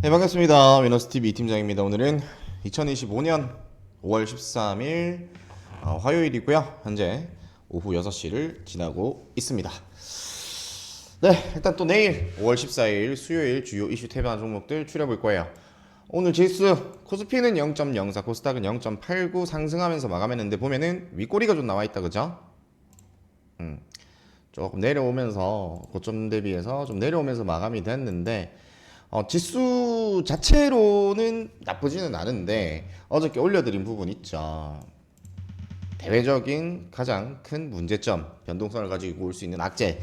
네 반갑습니다. 위너스TV 팀장입니다. 오늘은 2025년 5월 13일 어, 화요일이고요. 현재 오후 6시를 지나고 있습니다. 네 일단 또 내일 5월 14일 수요일 주요 이슈 태반한 종목들 추려볼 거예요. 오늘 지수 코스피는 0.04 코스닥은 0.89 상승하면서 마감했는데 보면은 윗꼬리가 좀 나와 있다 그죠? 음, 조금 내려오면서 고점 대비해서 좀 내려오면서 마감이 됐는데 어, 지수 자체로는 나쁘지는 않은데 어저께 올려드린 부분 있죠. 대외적인 가장 큰 문제점, 변동성을 가지고 올 수 있는 악재,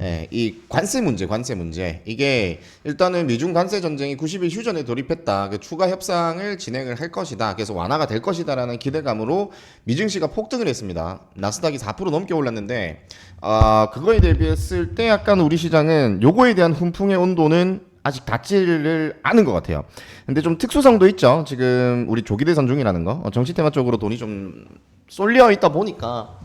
예, 이 관세 문제, 관세 문제. 이게 일단은 미중 관세 전쟁이 90일 휴전에 돌입했다. 그 추가 협상을 진행을 할 것이다. 그래서 완화가 될 것이다라는 기대감으로 미증시가 폭등을 했습니다. 나스닥이 4% 넘게 올랐는데, 아 그거에 대비했을 때 약간 우리 시장은 요거에 대한 훈풍의 온도는 아직 닿지를 않은 것 같아요. 근데 좀 특수성도 있죠. 지금 우리 조기대선 중이라는 거, 어, 정치 테마 쪽으로 돈이 좀 쏠려 있다 보니까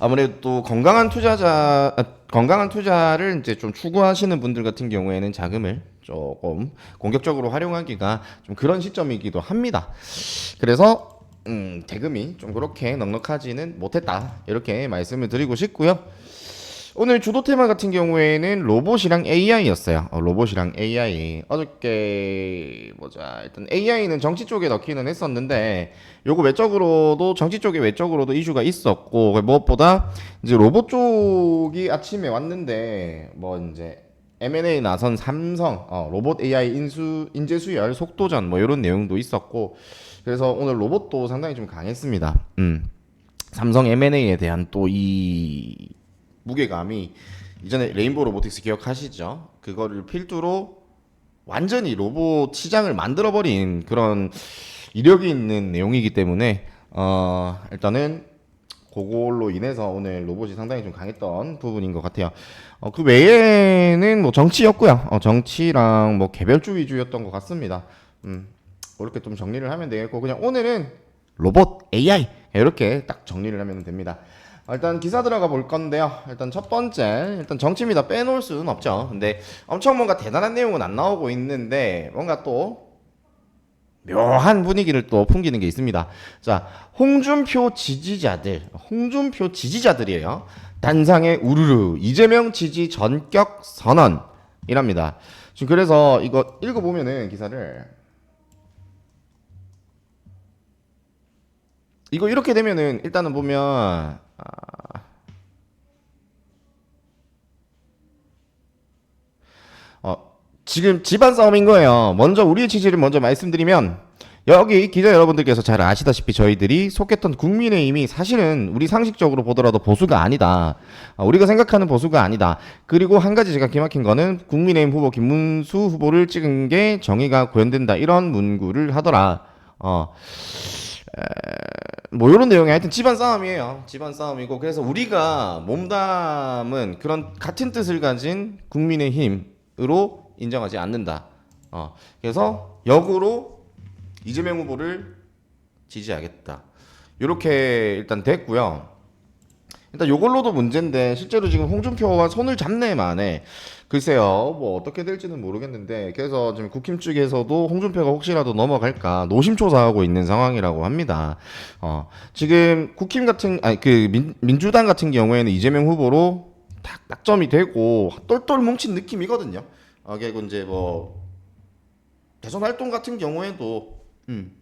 아무래도 또 건강한 투자자 아, 건강한 투자를 이제 좀 추구하시는 분들 같은 경우에는 자금을 조금 공격적으로 활용하기가 좀 그런 시점이기도 합니다. 그래서 음, 대금이 좀 그렇게 넉넉하지는 못했다 이렇게 말씀을 드리고 싶고요. 오늘 주도 테마 같은 경우에는 로봇이랑 AI였어요. 어, 로봇이랑 AI. 어저께 보자. 일단 AI는 정치 쪽에 넣기는 했었는데 요거 외적으로도 정치 쪽에 외적으로도 이슈가 있었고 그 무엇보다 이제 로봇 쪽이 아침에 왔는데 뭐 이제 M&A 나선 삼성 어, 로봇 AI 인수 인재 수열 속도전 뭐 이런 내용도 있었고 그래서 오늘 로봇도 상당히 좀 강했습니다. 음. 삼성 M&A에 대한 또 이 무게감이 이전에 레인보우 로보틱스 기억하시죠? 그거를 필두로 완전히 로봇 시장을 만들어 버린 그런 이력이 있는 내용이기 때문에 어 일단은 그걸로 인해서 오늘 로봇이 상당히 좀 강했던 부분인 것 같아요. 어, 그 외에는 뭐 정치였고요. 어, 정치랑 뭐 개별주 위주였던 것 같습니다. 음, 그렇게 좀 정리를 하면 되겠고 그냥 오늘은 로봇 AI 이렇게 딱 정리를 하면 됩니다. 어, 일단 기사 들어가 볼 건데요. 일단 첫 번째, 일단 정치입니다. 빼놓을 수는 없죠. 근데 엄청 뭔가 대단한 내용은 안 나오고 있는데 뭔가 또 묘한 분위기를 또 풍기는 게 있습니다. 자, 홍준표 지지자들, 홍준표 지지자들이에요. 단상의 우르르 이재명 지지 전격 선언이랍니다. 지금 그래서 이거 읽어보면은 기사를 이거 이렇게 되면은 일단은 보면 아. 어, 지금 집안 싸움인 거예요. 먼저 우리의 취지를 먼저 말씀드리면 여기 기자 여러분들께서 잘 아시다시피 저희들이 속했던 국민의힘이 사실은 우리 상식적으로 보더라도 보수가 아니다. 어, 우리가 생각하는 보수가 아니다. 그리고 한 가지 제가 기막힌 거는 국민의힘 후보 김문수 후보를 찍은 게 정의가 구현된다. 이런 문구를 하더라. 어. 뭐 이런 내용이 하여튼 집안 싸움이에요. 집안 싸움이고 그래서 우리가 몸담은 그런 같은 뜻을 가진 국민의 힘으로 인정하지 않는다. 어, 그래서 역으로 이재명 후보를 지지하겠다. 이렇게 일단 됐고요. 일단 요걸로도 문제인데 실제로 지금 홍준표와 손을 잡네 만에 글쎄요 뭐 어떻게 될지는 모르겠는데 그래서 지금 국힘 쪽에서도 홍준표가 혹시라도 넘어갈까 노심초사하고 있는 상황이라고 합니다. 어 지금 국힘 같은 아니 그 민, 민주당 같은 경우에는 이재명 후보로 딱 낙점이 되고 똘똘 뭉친 느낌이거든요. 어 그리고 이제 뭐 대선 활동 같은 경우에도 음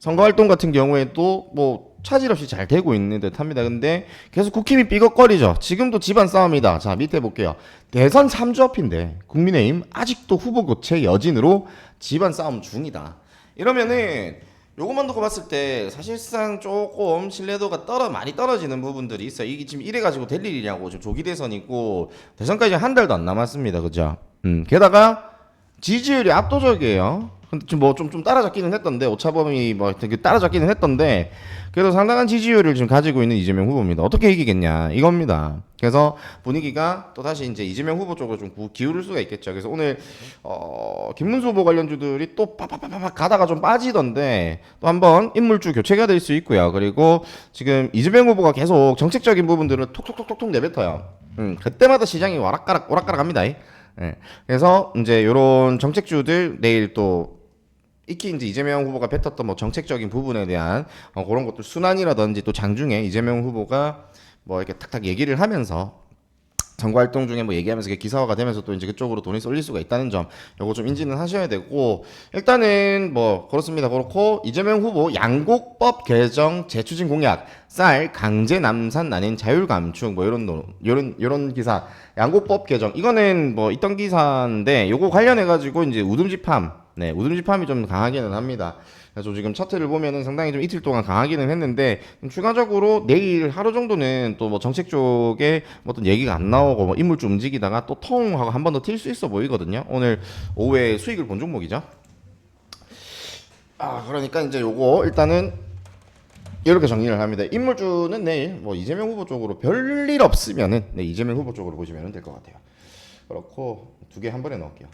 선거 활동 같은 경우에도 뭐 차질 없이 잘 되고 있는 듯 합니다. 근데 계속 국힘이 삐걱거리죠. 지금도 집안 싸움이다. 자, 밑에 볼게요. 대선 3주 앞인데 국민의힘 아직도 후보 교체 여진으로 집안 싸움 중이다. 이러면은 요것만 두고 봤을 때 사실상 조금 신뢰도가 떨어 많이 떨어지는 부분들이 있어요. 이게 지금 이래 가지고 될 일이냐고 지금 조기 대선이고 대선까지 한 달도 안 남았습니다. 그죠? 음. 게다가 지지율이 압도적이에요. 근데 지금 뭐좀 좀 따라잡기는 했던데 오차범위 뭐 되게 따라잡기는 했던데 그래도 상당한 지지율을 지금 가지고 있는 이재명 후보입니다. 어떻게 이기겠냐 이겁니다. 그래서 분위기가 또 다시 이제 이재명 후보 쪽으로 좀 기울을 수가 있겠죠. 그래서 오늘 어 김문수 후보 관련주들이 또 빠빠빠빠 가다가 좀 빠지던데 또 한번 인물주 교체가 될 수 있고요. 그리고 지금 이재명 후보가 계속 정책적인 부분들을 톡톡톡톡톡 내뱉어요. 음 그때마다 시장이 와락가락 오락가락합니다. 예. 그래서 이제 요런 정책주들 내일 또 익히 이제 이재명 후보가 뱉었던 뭐 정책적인 부분에 대한 어, 그런 것들 순환이라든지 또 장중에 이재명 후보가 뭐 이렇게 탁탁 얘기를 하면서 선거 활동 중에 뭐 얘기하면서 기사화가 되면서 또 이제 그쪽으로 돈이 쏠릴 수가 있다는 점 요거 좀 인지는 하셔야 되고 일단은 뭐 그렇습니다. 그렇고 이재명 후보 양곡법 개정 재추진 공약 쌀 강제 남산 난인 자율 감축 뭐 이런 노, 이런 이런 기사 양곡법 개정. 이거는 뭐 있던 기사인데 요거 관련해 가지고 이제 우듬지팜 네 우듬지팜이 좀 강하기는 합니다. 그래서 지금 차트를 보면은 상당히 좀 이틀 동안 강하기는 했는데 좀 추가적으로 내일 하루 정도는 또 뭐 정책 쪽에 뭐 어떤 얘기가 안 나오고 뭐 인물 좀 움직이다가 또 통 하고 한 번 더 튈 수 있어 보이거든요. 오늘 오후에 수익을 본 종목이죠. 아 그러니까 이제 요거 일단은 이렇게 정리를 합니다. 인물주는 내일 뭐 이재명 후보 쪽으로 별일 없으면은 네 이재명 후보 쪽으로 보시면 될 것 같아요. 그렇고 두 개 한 번에 넣을게요.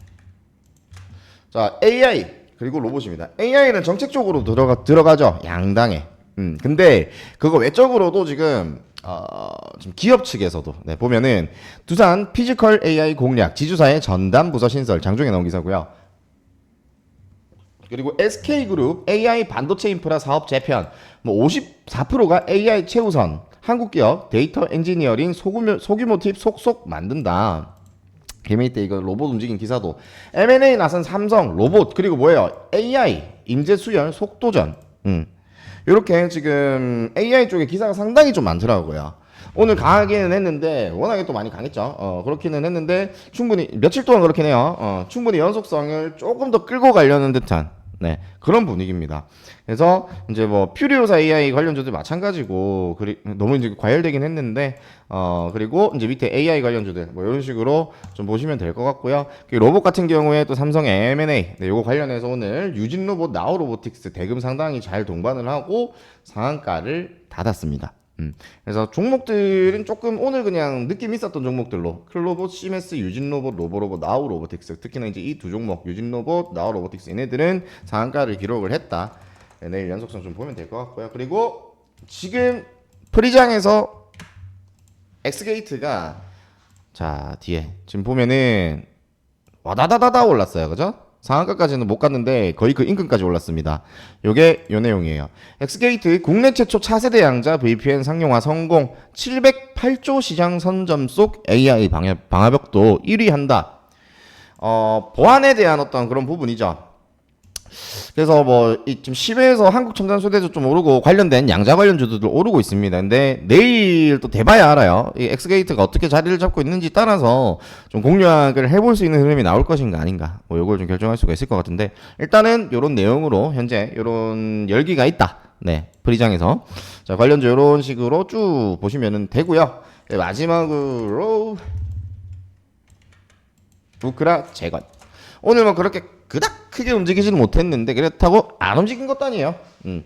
자 AI 그리고 로봇입니다. AI는 정책 쪽으로 들어가 들어가죠 양당에. 음 근데 그거 외적으로도 지금 어, 지금 기업 측에서도 네, 보면은 두산 피지컬 AI 공략 지주사의 전담 부서 신설 장중에 나온 기사고요. 그리고 SK그룹 AI 반도체 인프라 사업 재편 뭐 54%가 AI 최우선 한국 기업 데이터 엔지니어링 소규모, 소규모 팁 속속 만든다. 개미이 때 이거 로봇 움직인 기사도 M&A 나선 삼성 로봇 그리고 뭐예요? AI 인재 수열 속도전. 음. 이렇게 지금 AI 쪽에 기사가 상당히 좀 많더라고요. 오늘 강하기는 했는데 워낙에 또 많이 강했죠. 어, 그렇기는 했는데 충분히 며칠 동안 그렇긴 해요. 어, 충분히 연속성을 조금 더 끌고 가려는 듯한 네 그런 분위기입니다. 그래서 이제 뭐 퓨리오사 AI 관련주도 마찬가지고 그리, 너무 이제 과열되긴 했는데 어 그리고 이제 밑에 AI 관련주들 뭐 이런 식으로 좀 보시면 될 것 같고요. 그 로봇 같은 경우에 또 삼성 M&A 네, 요거 관련해서 오늘 유진 로봇 나우 로보틱스 대금 상당히 잘 동반을 하고 상한가를 닫았습니다. 음. 그래서 종목들은 조금 오늘 그냥 느낌 있었던 종목들로 클로봇, 시메스, 유진로봇, 로보로봇, 나우 로보틱스 특히나 이제 이 두 종목 유진로봇, 나우 로보틱스 얘네들은 상한가를 기록을 했다. 네, 내일 연속성 좀 보면 될 것 같고요. 그리고 지금 프리장에서 엑스게이트가 자 뒤에 지금 보면은 와다다다다 올랐어요, 그죠? 상한가까지는 못 갔는데 거의 그 인근까지 올랐습니다. 요게 요 내용이에요. 엑스게이트 국내 최초 차세대 양자 VPN 상용화 성공 708조 시장 선점 속 AI 방화, 방화벽도 1위 한다. 어, 보안에 대한 어떤 그런 부분이죠. 그래서 뭐이 지금 10에서 한국 첨단 소대도 좀 오르고 관련된 양자 관련주들도 오르고 있습니다. 근데 내일 또 대봐야 알아요. 이 엑스게이트가 어떻게 자리를 잡고 있는지 따라서 좀 공략을 해볼 수 있는 흐름이 나올 것인가 아닌가. 뭐 요걸 좀 결정할 수가 있을 것 같은데 일단은 요런 내용으로 현재 요런 열기가 있다. 네 프리장에서 자 관련주 요런 식으로 쭉 보시면은 되고요. 네, 마지막으로 우크라 재건. 오늘 뭐 그렇게 그닥 크게 움직이지는 못했는데 그렇다고 안 움직인 것도 아니에요. 음.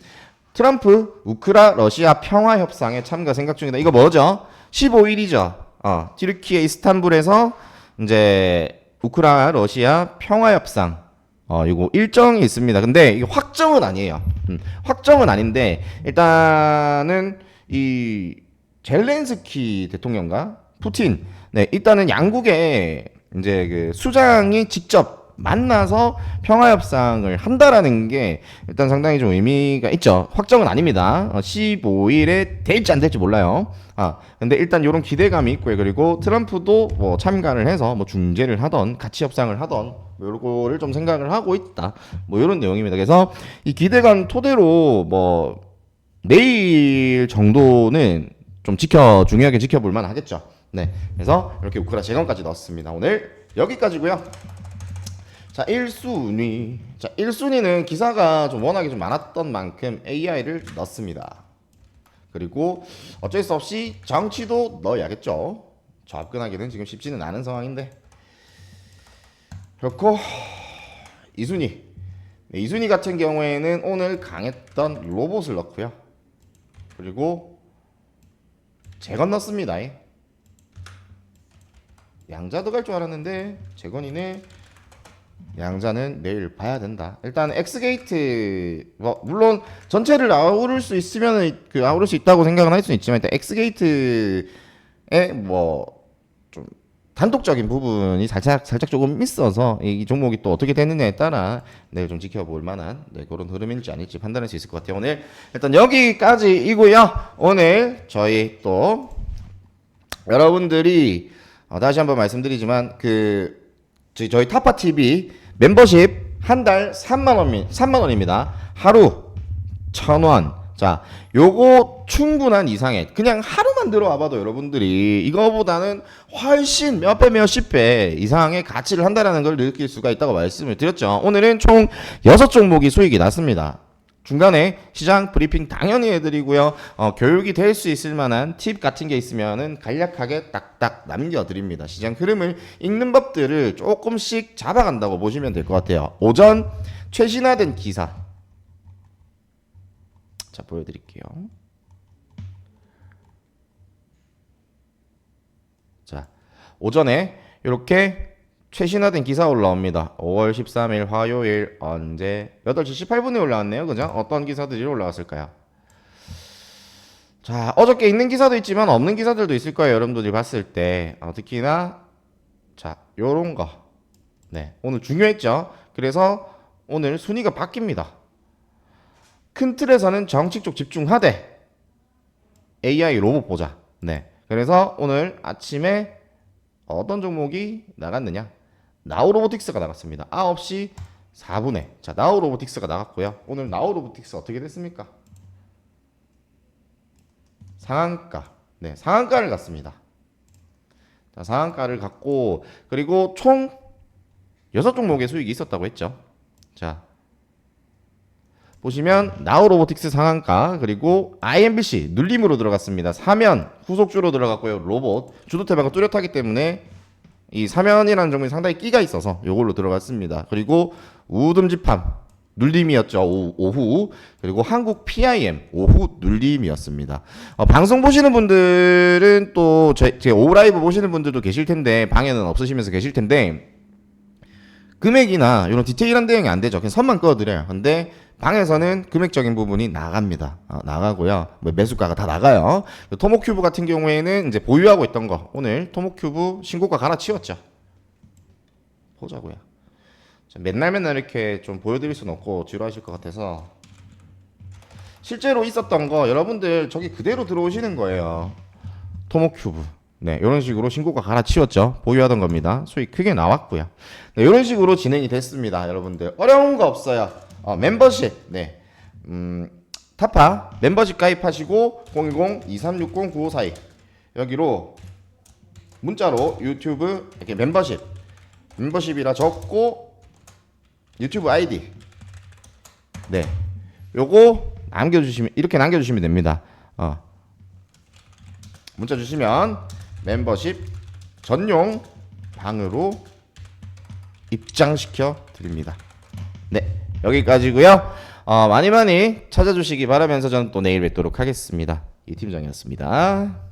트럼프 우크라 러시아 평화 협상에 참가 생각 중이다. 이거 뭐죠? 15일이죠. 어, 튀르키예 이스탄불에서 이제 우크라 러시아 평화 협상 어, 이거 일정이 있습니다. 근데 이게 확정은 아니에요. 음, 확정은 아닌데 일단은 이 젤렌스키 대통령과 푸틴 네, 일단은 양국의 이제 그 수장이 직접 만나서 평화 협상을 한다라는 게 일단 상당히 좀 의미가 있죠. 확정은 아닙니다. 어, 15일에 될지 안 될지 몰라요. 아, 근데 일단 이런 기대감이 있고요. 그리고 트럼프도 뭐 참가를 해서 뭐 중재를 하던 같이 협상을 하던 뭐 요거를 좀 생각을 하고 있다. 뭐 이런 내용입니다. 그래서 이 기대감 토대로 뭐 내일 정도는 좀 지켜 중요하게 지켜볼 만하겠죠. 네, 그래서 이렇게 우크라 재건까지 넣었습니다. 오늘 여기까지고요. 자, 1순위. 자, 1순위는 기사가 좀 워낙에 좀 많았던 만큼 AI를 넣습니다. 그리고 어쩔 수 없이 정치도 넣어야겠죠. 접근하기는 지금 쉽지는 않은 상황인데. 그렇고 2순위. 네, 2순위 같은 경우에는 오늘 강했던 로봇을 넣고요. 그리고 재건 넣습니다. 양자도 갈 줄 알았는데 재건이네. 양자는 내일 봐야 된다. 일단 엑스게이트 뭐 물론 전체를 아우를 수 있으면 그 아우를 수 있다고 생각은 할 수 있지만 일단 엑스게이트에 뭐좀 단독적인 부분이 살짝 살짝 조금 있어서 이 종목이 또 어떻게 되느냐에 따라 내일 좀 지켜볼 만한 네, 그런 흐름일지 아닐지 판단할 수 있을 것 같아요. 오늘 일단 여기까지이고요. 오늘 저희 또 여러분들이 어, 다시 한번 말씀드리지만 그 저희, 저희 타파 TV 멤버십 한 달 3만 원 3만 원입니다. 하루 천 원. 자, 요거 충분한 이상의 그냥 하루만 들어와 봐도 여러분들이 이거보다는 훨씬 몇 배, 몇십 배 이상의 가치를 한다라는 걸 느낄 수가 있다고 말씀을 드렸죠. 오늘은 총 여섯 종목이 수익이 났습니다. 중간에 시장 브리핑 당연히 해드리고요. 어, 교육이 될 수 있을 만한 팁 같은 게 있으면은 간략하게 딱딱 남겨드립니다. 시장 흐름을 읽는 법들을 조금씩 잡아간다고 보시면 될 것 같아요. 오전 최신화된 기사. 자, 보여드릴게요. 자, 오전에 이렇게 최신화된 기사 올라옵니다. 5월 13일 화요일 언제 8시 18분에 올라왔네요. 그죠? 어떤 기사들이 올라왔을까요? 자, 어저께 있는 기사도 있지만 없는 기사들도 있을 거예요. 여러분들이 봤을 때. 어, 특히나 자, 요런 거. 네. 오늘 중요했죠. 그래서 오늘 순위가 바뀝니다. 큰 틀에서는 정치 쪽 집중하되 AI 로봇 보자. 네. 그래서 오늘 아침에 어떤 종목이 나갔느냐? 나우 로보틱스가 나갔습니다. 9시 4분에. 자, 나우 로보틱스가 나갔고요. 오늘 나우 로보틱스 어떻게 됐습니까? 상한가. 네, 상한가를 갔습니다. 자, 상한가를 갔고 그리고 총 6종목의 수익이 있었다고 했죠. 자, 보시면 나우로보틱스 상한가 그리고 IMBC 눌림으로 들어갔습니다. 사면 후속주로 들어갔고요. 로봇 주도태바가 뚜렷하기 때문에 이 사면이라는 종목이 상당히 끼가 있어서 이걸로 들어갔습니다. 그리고 우듬지팜 눌림이었죠 오후, 오후. 그리고 한국 PIM 오후 눌림이었습니다. 어, 방송 보시는 분들은 또제 제 오후 라이브 보시는 분들도 계실 텐데 방에는 없으시면서 계실 텐데 금액이나 이런 디테일한 대응이 안 되죠. 그냥 선만 꺼드려요. 근데 방에서는 금액적인 부분이 나갑니다. 어, 나가고요. 뭐 매수가가 다 나가요. 토모큐브 같은 경우에는 이제 보유하고 있던 거 오늘 토모큐브 신고가 갈아치웠죠. 보자고요. 자, 맨날 맨날 이렇게 좀 보여드릴 수는 없고 지루하실 것 같아서 실제로 있었던 거 여러분들 저기 그대로 들어오시는 거예요. 토모큐브. 네, 이런 식으로 신고가 갈아치웠죠. 보유하던 겁니다. 수익 크게 나왔고요. 네, 이런 식으로 진행이 됐습니다. 여러분들 어려운 거 없어요. 어, 멤버십, 네, 음, 타파 멤버십 가입하시고 010-2360-9542 여기로 문자로 유튜브 이렇게 멤버십. 멤버십이라 적고 유튜브 아이디. 네, 요거 남겨주시면 이렇게 남겨주시면 됩니다. 어. 문자 주시면 멤버십 전용 방으로 입장시켜 드립니다. 네, 여기까지고요. 어, 많이 많이 찾아주시기 바라면서 저는 또 내일 뵙도록 하겠습니다. 이 팀장이었습니다.